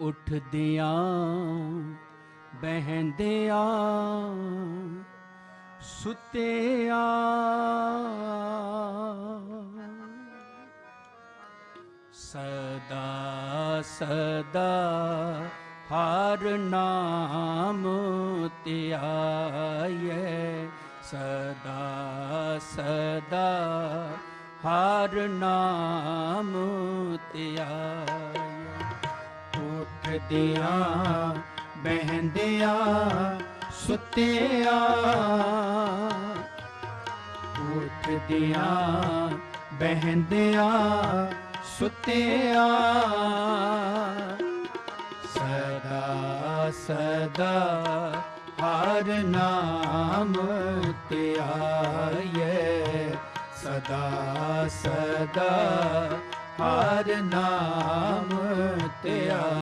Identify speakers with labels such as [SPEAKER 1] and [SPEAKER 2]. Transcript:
[SPEAKER 1] ਉੱਠਦਿਆਂ ਬਹਿੰਦਿਆਂ ਸੁੱਤਿਆਂ। ਸਦਾ ਸਦਾ ਹਰ ਨਾਮ ਧਿਆਏ ਸਦਾ ਸਦਾ ਹਰ ਨਾਮ ਧਿਆਏ ਉੱਠਦਿਆਂ ਬਹਿੰਦਿਆਂ ਸੁੱਤਿਆਂ ਉੱਠਦਿਆਂ, ਬਹਿੰਦਿਆਂ ਸੁੱਤਿਆਂ ਸਦਾ ਸਦਾ ਹਰ ਨਾਮ ਧਿਆਏ ਸਦਾ ਸਦਾ ਹਰ ਨਾਮ